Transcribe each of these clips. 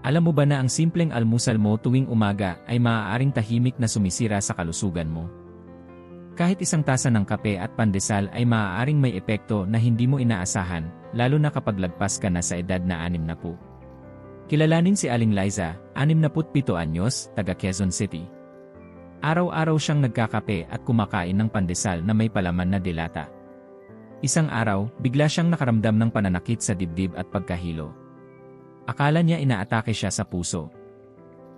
Alam mo ba na ang simpleng almusal mo tuwing umaga ay maaaring tahimik na sumisira sa kalusugan mo? Kahit isang tasa ng kape at pandesal ay maaaring may epekto na hindi mo inaasahan, lalo na kapag lagpas ka na sa edad na 60. Kilalanin si Aling Liza, 67 anyos, taga Quezon City. Araw-araw siyang nagkakape at kumakain ng pandesal na may palaman na dilata. Isang araw, bigla siyang nakaramdam ng pananakit sa dibdib at pagkahilo. Akala niya inaatake siya sa puso.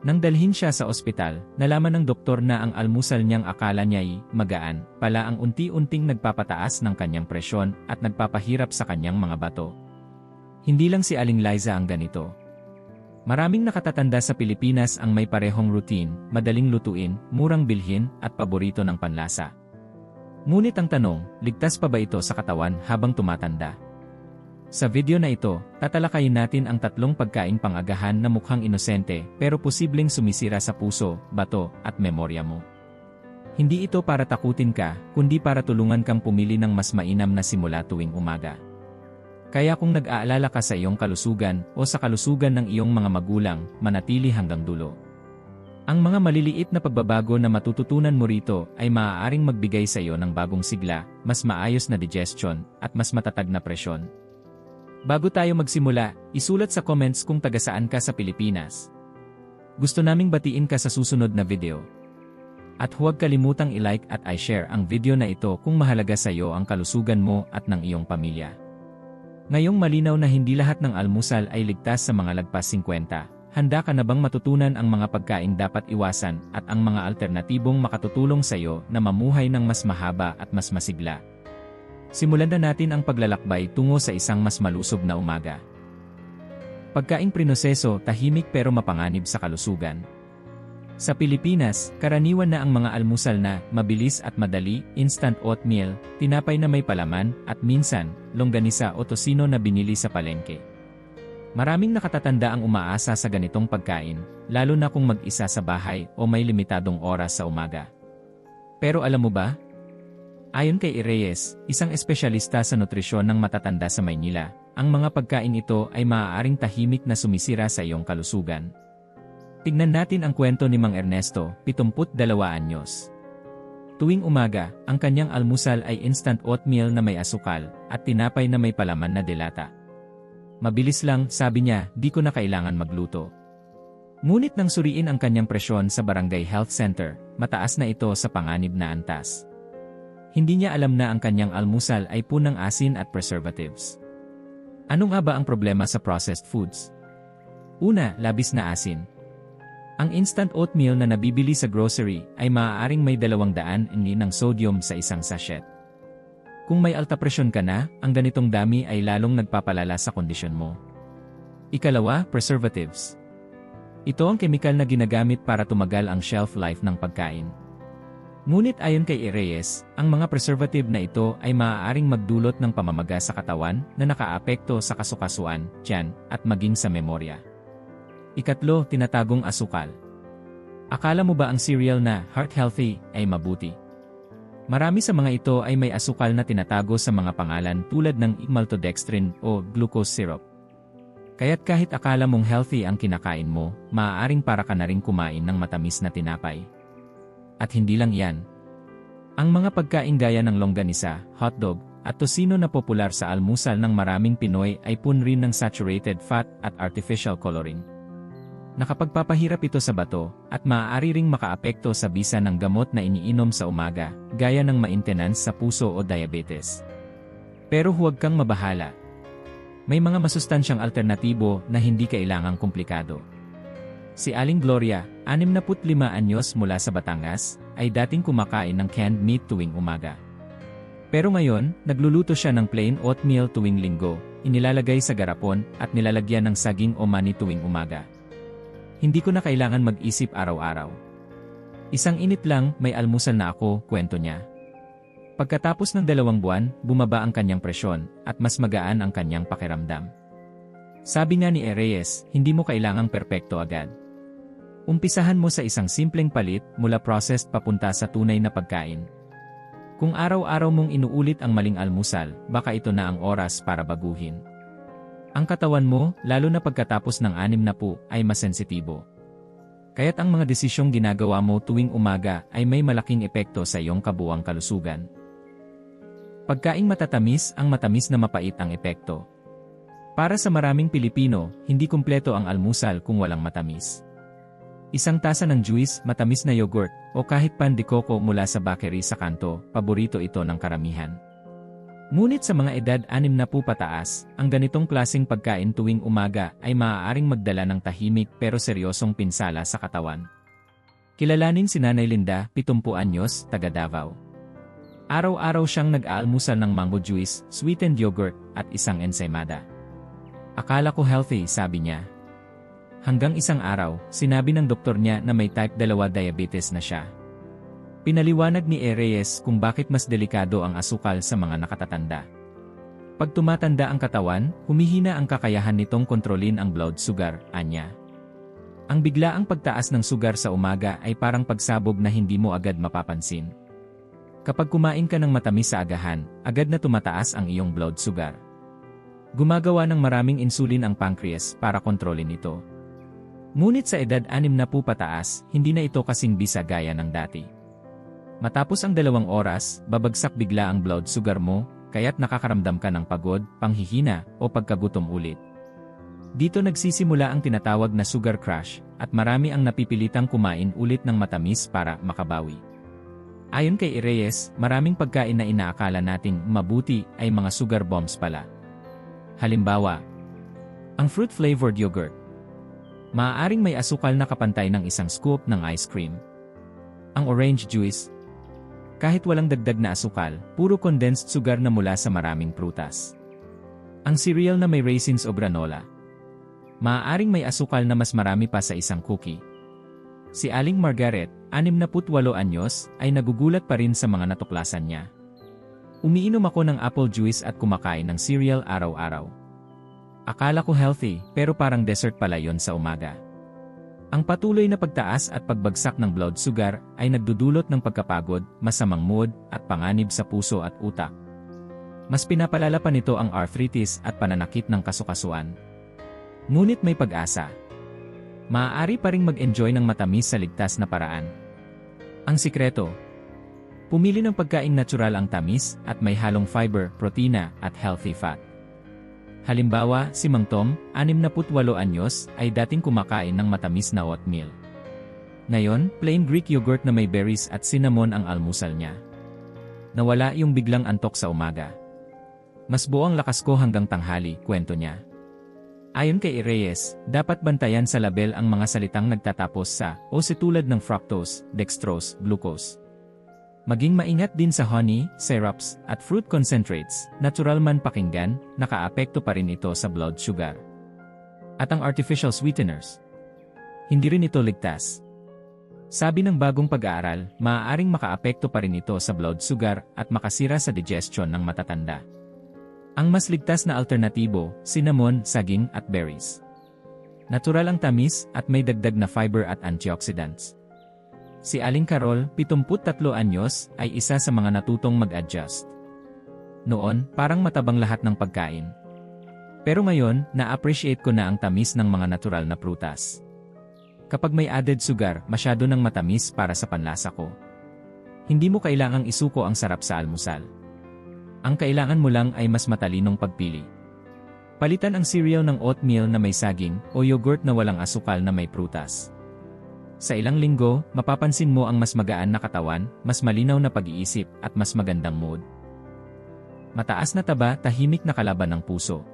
Nang dalhin siya sa ospital, nalaman ng doktor na ang almusal niyang akala niya'y magaan, pala ang unti-unting nagpapataas ng kanyang presyon at nagpapahirap sa kanyang mga bato. Hindi lang si Aling Liza ang ganito. Maraming nakatatanda sa Pilipinas ang may parehong routine, madaling lutuin, murang bilhin, at paborito ng panlasa. Ngunit ang tanong, ligtas pa ba ito sa katawan habang tumatanda? Sa video na ito, tatalakayin natin ang tatlong pagkain pangagahan na mukhang inosente pero posibleng sumisira sa puso, bato, at memorya mo. Hindi ito para takutin ka, kundi para tulungan kang pumili ng mas mainam na simula tuwing umaga. Kaya kung nag-aalala ka sa iyong kalusugan o sa kalusugan ng iyong mga magulang, manatili hanggang dulo. Ang mga maliliit na pagbabago na matututunan mo rito ay maaaring magbigay sa iyo ng bagong sigla, mas maayos na digestion, at mas matatag na presyon. Bago tayo magsimula, isulat sa comments kung taga saan ka sa Pilipinas. Gusto naming batiin ka sa susunod na video. At huwag kalimutang i-like at i-share ang video na ito kung mahalaga sa iyo ang kalusugan mo at ng iyong pamilya. Ngayong malinaw na hindi lahat ng almusal ay ligtas sa mga lagpas 50, handa ka na bang matutunan ang mga pagkain dapat iwasan at ang mga alternatibong makatutulong sa iyo na mamuhay ng mas mahaba at mas masigla? Simulan na natin ang paglalakbay tungo sa isang mas malusob na umaga. Pagkaing prinoseso tahimik pero mapanganib sa kalusugan. Sa Pilipinas, karaniwan na ang mga almusal na mabilis at madali, instant oatmeal, tinapay na may palaman, at minsan, longganisa o tosino na binili sa palengke. Maraming nakatatanda ang umaasa sa ganitong pagkain, lalo na kung mag-isa sa bahay o may limitadong oras sa umaga. Pero alam mo ba? Ayon kay Reyes, isang espesyalista sa nutrisyon ng matatanda sa Maynila, ang mga pagkain ito ay maaaring tahimik na sumisira sa iyong kalusugan. Tignan natin ang kwento ni Mang Ernesto, 72 anyos. Tuwing umaga, ang kanyang almusal ay instant oatmeal na may asukal at tinapay na may palaman na delata. Mabilis lang, sabi niya, di ko na kailangan magluto. Ngunit nang suriin ang kanyang presyon sa Barangay Health Center, mataas na ito sa panganib na antas. Hindi niya alam na ang kanyang almusal ay punang asin at preservatives. Ano nga ba ang problema sa processed foods? Una, labis na asin. Ang instant oatmeal na nabibili sa grocery ay maaaring may 200 ml ng sodium sa isang sachet. Kung may alta presyon ka na, ang ganitong dami ay lalong nagpapalala sa kondisyon mo. Ikalawa, preservatives. Ito ang kemikal na ginagamit para tumagal ang shelf life ng pagkain. Ngunit ayon kay Reyes, ang mga preservative na ito ay maaaring magdulot ng pamamaga sa katawan na nakaapekto sa kasukasuan, tiyan, at maging sa memorya. Ikatlo, tinatagong asukal. Akala mo ba ang cereal na heart healthy ay mabuti? Marami sa mga ito ay may asukal na tinatago sa mga pangalan tulad ng maltodextrin o glucose syrup. Kaya't kahit akala mong healthy ang kinakain mo, maaaring para ka na rin kumain ng matamis na tinapay. At hindi lang yan. Ang mga pagkain gaya ng longganisa, hotdog, at tosino na popular sa almusal ng maraming Pinoy ay punrin ng saturated fat at artificial coloring. Nakapagpapahirap ito sa bato, at maaari ring makaapekto sa bisa ng gamot na iniinom sa umaga, gaya ng maintenance sa puso o diabetes. Pero huwag kang mabahala. May mga masustansyang alternatibo na hindi kailangang komplikado. Si Aling Gloria, 65 anyos mula sa Batangas, ay dating kumakain ng canned meat tuwing umaga. Pero ngayon, nagluluto siya ng plain oatmeal tuwing linggo, inilalagay sa garapon at nilalagyan ng saging o mani tuwing umaga. Hindi ko na kailangan mag-isip araw-araw. Isang init lang, may almusal na ako, kwento niya. Pagkatapos ng dalawang buwan, bumaba ang kanyang presyon, at mas magaan ang kanyang pakiramdam. Sabi nga ni Reyes, hindi mo kailangang perpekto agad. Umpisahan mo sa isang simpleng palit mula processed papunta sa tunay na pagkain. Kung araw-araw mong inuulit ang maling almusal, baka ito na ang oras para baguhin. Ang katawan mo, lalo na pagkatapos ng anim na po, ay masensitibo. Kaya't ang mga desisyong ginagawa mo tuwing umaga ay may malaking epekto sa iyong kabuang kalusugan. Pagkaing matatamis, ang matamis na mapait ang epekto. Para sa maraming Pilipino, hindi kumpleto ang almusal kung walang matamis. Isang tasa ng juice, matamis na yogurt, o kahit pan mula sa bakery sa kanto, paborito ito ng karamihan. Ngunit sa mga edad 60 na po pataas, ang ganitong klaseng pagkain tuwing umaga ay maaaring magdala ng tahimik pero seryosong pinsala sa katawan. Kilalanin si Nanay Linda, 70 anyos, taga Davao. Araw-araw siyang nag-aalmusal ng mango juice, sweetened yogurt, at isang ensaymada. Akala ko healthy, sabi niya. Hanggang isang araw, sinabi ng doktor niya na may type 2 diabetes na siya. Pinaliwanag ni E. Reyes kung bakit mas delikado ang asukal sa mga nakatatanda. Pag tumatanda ang katawan, humihina ang kakayahan nitong kontrolin ang blood sugar, anya. Ang biglaang pagtaas ng sugar sa umaga ay parang pagsabog na hindi mo agad mapapansin. Kapag kumain ka ng matamis sa agahan, agad na tumataas ang iyong blood sugar. Gumagawa ng maraming insulin ang pancreas para kontrolin ito. Ngunit sa edad 6 na po pataas, hindi na ito kasing bisa gaya ng dati. Matapos ang dalawang oras, babagsak bigla ang blood sugar mo, kaya't nakakaramdam ka ng pagod, panghihina, o pagkagutom ulit. Dito nagsisimula ang tinatawag na sugar crash, at marami ang napipilitang kumain ulit ng matamis para makabawi. Ayon kay Reyes, maraming pagkain na inaakala nating mabuti ay mga sugar bombs pala. Halimbawa, ang fruit-flavored yogurt. Maaaring may asukal na kapantay ng isang scoop ng ice cream. Ang orange juice, kahit walang dagdag na asukal, puro condensed sugar na mula sa maraming prutas. Ang cereal na may raisins o granola. Maaaring may asukal na mas marami pa sa isang cookie. Si Aling Margaret, 68 anyos, ay nagugulat pa rin sa mga natuklasan niya. Umiinom ako ng apple juice at kumakain ng cereal araw-araw. Akala ko healthy, pero parang dessert pala yon sa umaga. Ang patuloy na pagtaas at pagbagsak ng blood sugar ay nagdudulot ng pagkapagod, masamang mood, at panganib sa puso at utak. Mas pinapalala pa nito ang arthritis at pananakit ng kasukasuan. Ngunit may pag-asa. Maaari pa ring mag-enjoy ng matamis sa ligtas na paraan. Ang sikreto, pumili ng pagkaing natural ang tamis at may halong fiber, protina, at healthy fat. Halimbawa, si Mang Tom, 68 anyos, ay dating kumakain ng matamis na oatmeal. Ngayon, plain Greek yogurt na may berries at cinnamon ang almusal niya. Nawala yung biglang antok sa umaga. Mas buo ang lakas ko hanggang tanghali, kwento niya. Ayon kay Reyes, dapat bantayan sa label ang mga salitang nagtatapos sa o si tulad ng fructose, dextrose, glucose. Maging maingat din sa honey, syrups, at fruit concentrates, natural man pakinggan, nakaapekto pa rin ito sa blood sugar. At ang artificial sweeteners. Hindi rin ito ligtas. Sabi ng bagong pag-aaral, maaaring makaapekto pa rin ito sa blood sugar at makasira sa digestion ng matatanda. Ang mas ligtas na alternatibo, cinnamon, saging at berries. Natural ang tamis at may dagdag na fiber at antioxidants. Si Aling Carol, 73 anyos, ay isa sa mga natutong mag-adjust. Noon, parang matabang lahat ng pagkain. Pero ngayon, na-appreciate ko na ang tamis ng mga natural na prutas. Kapag may added sugar, masyado ng matamis para sa panlasa ko. Hindi mo kailangang isuko ang sarap sa almusal. Ang kailangan mo lang ay mas matalinong pagpili. Palitan ang cereal ng oatmeal na may saging o yogurt na walang asukal na may prutas. Sa ilang linggo, mapapansin mo ang mas magaan na katawan, mas malinaw na pag-iisip, at mas magandang mood. Mataas na taba, tahimik na kalaban ng puso.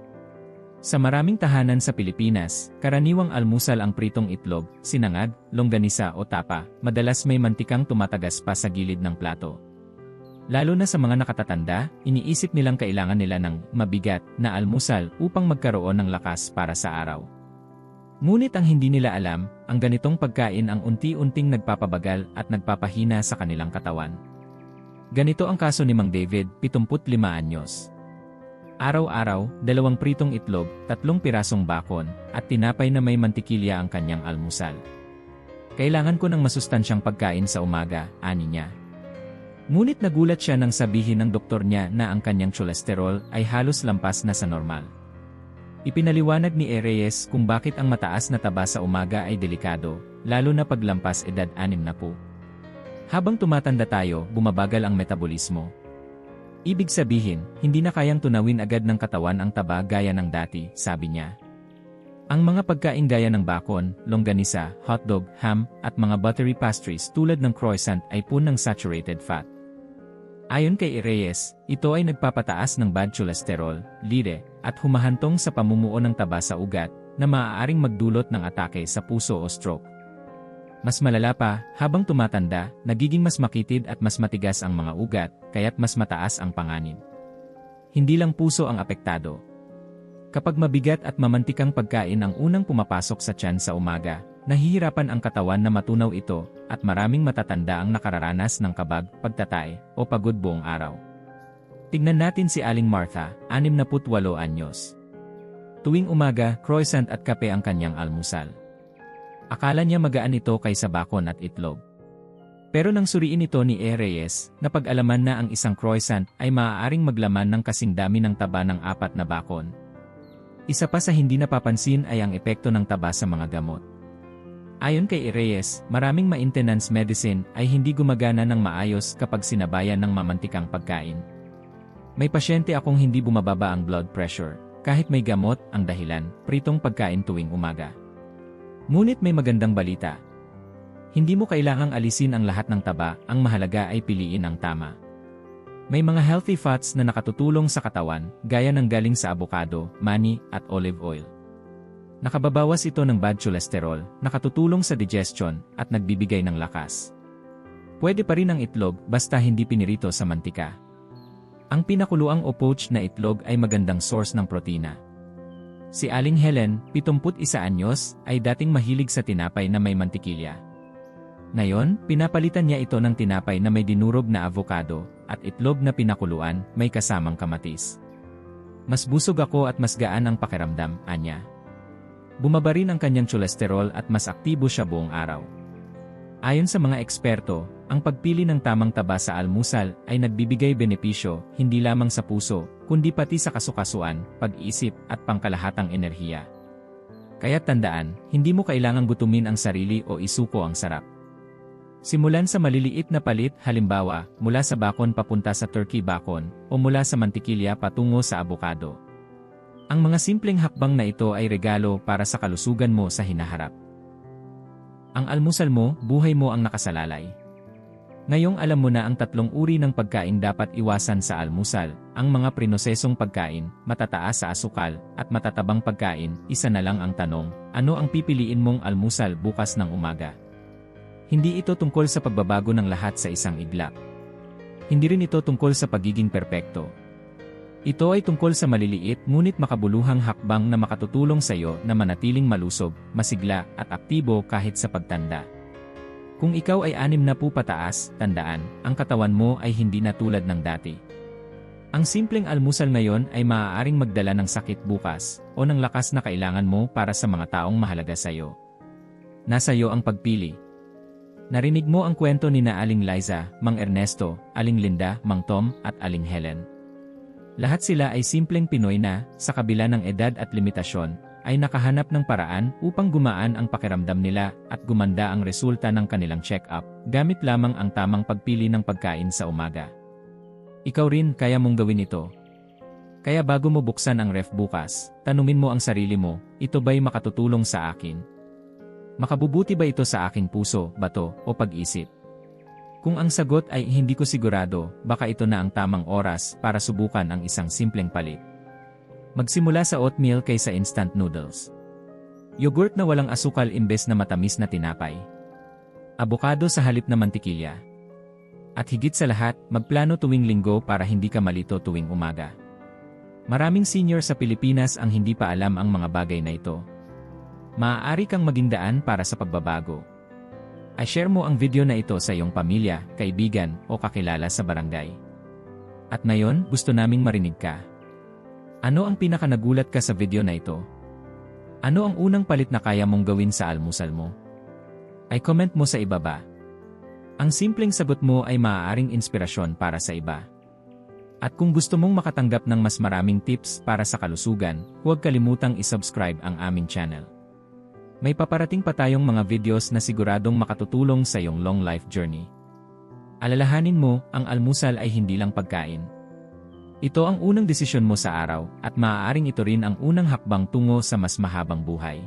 Sa maraming tahanan sa Pilipinas, karaniwang almusal ang pritong itlog, sinangag, longganisa o tapa, madalas may mantikang tumatagas pa sa gilid ng plato. Lalo na sa mga nakatatanda, iniisip nilang kailangan nila ng mabigat na almusal upang magkaroon ng lakas para sa araw. Ngunit ang hindi nila alam, ang ganitong pagkain ang unti-unting nagpapabagal at nagpapahina sa kanilang katawan. Ganito ang kaso ni Mang David, 75 anyos. Araw-araw, dalawang pritong itlog, tatlong pirasong bakon, at tinapay na may mantikilya ang kanyang almusal. Kailangan ko ng masustansyang pagkain sa umaga, ani niya. Ngunit nagulat siya nang sabihin ng doktor niya na ang kanyang cholesterol ay halos lampas na sa normal. Ipinaliwanag ni Reyes kung bakit ang mataas na taba sa umaga ay delikado, lalo na paglampas edad 6 na po. Habang tumatanda tayo, bumabagal ang metabolismo. Ibig sabihin, hindi na kayang tunawin agad ng katawan ang taba gaya ng dati, sabi niya. Ang mga pagkain gaya ng bakon, longganisa, hotdog, ham, at mga buttery pastries tulad ng croissant ay punang saturated fat. Ayon kay Reyes, ito ay nagpapataas ng bad cholesterol, lire, at humahantong sa pamumuo ng taba sa ugat na maaaring magdulot ng atake sa puso o stroke. Mas malala pa, habang tumatanda, nagiging mas makitid at mas matigas ang mga ugat, kaya't mas mataas ang panganib. Hindi lang puso ang apektado, Kapag mabigat at mamantikang pagkain ang unang pumapasok sa tiyan sa umaga, nahihirapan ang katawan na matunaw ito at maraming matatanda ang nakararanas ng kabag, pagtatay, o pagod buong araw. Tignan natin si Aling Martha, 68 anyos. Tuwing umaga, croissant at kape ang kanyang almusal. Akala niya magaan ito kaysa bakon at itlog. Pero nang suriin ito ni E. Reyes, napag-alaman na ang isang croissant ay maaaring maglaman ng kasing dami ng taba ng apat na bakon, isa pa sa hindi napapansin ay ang epekto ng taba sa mga gamot. Ayon kay Reyes, maraming maintenance medicine ay hindi gumagana ng maayos kapag sinabayan ng mamantikang pagkain. May pasyente akong hindi bumababa ang blood pressure, kahit may gamot ang dahilan, pritong pagkain tuwing umaga. Ngunit may magandang balita. Hindi mo kailangang alisin ang lahat ng taba, ang mahalaga ay piliin ang tama. May mga healthy fats na nakatutulong sa katawan, gaya ng galing sa avocado, mani, at olive oil. Nakababawas ito ng bad cholesterol, nakatutulong sa digestion, at nagbibigay ng lakas. Pwede pa rin ang itlog basta hindi pinirito sa mantika. Ang pinakuluang o poached na itlog ay magandang source ng protina. Si Aling Helen, 71 anyos, ay dating mahilig sa tinapay na may mantikilya. Ngayon, pinapalitan niya ito ng tinapay na may dinurog na avocado, at itlog na pinakuluan, may kasamang kamatis. Mas busog ako at mas gaan ang pakiramdam, anya. Bumaba rin ang kanyang cholesterol at mas aktibo siya buong araw. Ayon sa mga eksperto, ang pagpili ng tamang taba sa almusal ay nagbibigay benepisyo hindi lamang sa puso, kundi pati sa kasukasuan, pag-isip at pangkalahatang enerhiya. Kaya tandaan, hindi mo kailangang gutumin ang sarili o isuko ang sarap. Simulan sa maliliit na palit halimbawa mula sa bakon papunta sa turkey bakon o mula sa mantikilya patungo sa abokado. Ang mga simpleng hakbang na ito ay regalo para sa kalusugan mo sa hinaharap. Ang almusal mo, buhay mo ang nakasalalay. Ngayong alam mo na ang tatlong uri ng pagkain dapat iwasan sa almusal, ang mga prinosesong pagkain, matataas sa asukal, at matatabang pagkain, isa na lang ang tanong, ano ang pipiliin mong almusal bukas ng umaga? Hindi ito tungkol sa pagbabago ng lahat sa isang iglap. Hindi rin ito tungkol sa pagiging perpekto. Ito ay tungkol sa maliliit ngunit makabuluhang hakbang na makatutulong sa iyo na manatiling malusog, masigla at aktibo kahit sa pagtanda. Kung ikaw ay anim na po pataas, tandaan, ang katawan mo ay hindi na tulad ng dati. Ang simpleng almusal ngayon ay maaaring magdala ng sakit bukas o ng lakas na kailangan mo para sa mga taong mahalaga sa iyo. Nasa iyo ang pagpili. Narinig mo ang kwento ni na Aling Liza, Mang Ernesto, Aling Linda, Mang Tom, at Aling Helen. Lahat sila ay simpleng Pinoy na, sa kabila ng edad at limitasyon, ay nakahanap ng paraan upang gumaan ang pakiramdam nila at gumanda ang resulta ng kanilang check-up, gamit lamang ang tamang pagpili ng pagkain sa umaga. Ikaw rin kaya mong gawin ito. Kaya bago mo buksan ang ref bukas, tanumin mo ang sarili mo, ito ba'y makatutulong sa akin? Makabubuti ba ito sa aking puso, bato, o pag-isip? Kung ang sagot ay hindi ko sigurado, baka ito na ang tamang oras para subukan ang isang simpleng palit. Magsimula sa oatmeal kaysa instant noodles. Yogurt na walang asukal imbes na matamis na tinapay. Abokado sa halip na mantikilya. At higit sa lahat, magplano tuwing linggo para hindi ka malito tuwing umaga. Maraming senior sa Pilipinas ang hindi pa alam ang mga bagay na ito, maaari kang maging daan para sa pagbabago. I-share mo ang video na ito sa iyong pamilya, kaibigan, o kakilala sa barangay. At ngayon, gusto naming marinig ka. Ano ang pinakanagulat ka sa video na ito? Ano ang unang palit na kaya mong gawin sa almusal mo? Ay comment mo sa ibaba. Ang simpleng sagot mo ay maaaring inspirasyon para sa iba. At kung gusto mong makatanggap ng mas maraming tips para sa kalusugan, huwag kalimutang isubscribe ang aming channel. May paparating pa tayong mga videos na siguradong makatutulong sa iyong long life journey. Alalahanin mo, ang almusal ay hindi lang pagkain. Ito ang unang desisyon mo sa araw, at maaaring ito rin ang unang hakbang tungo sa mas mahabang buhay.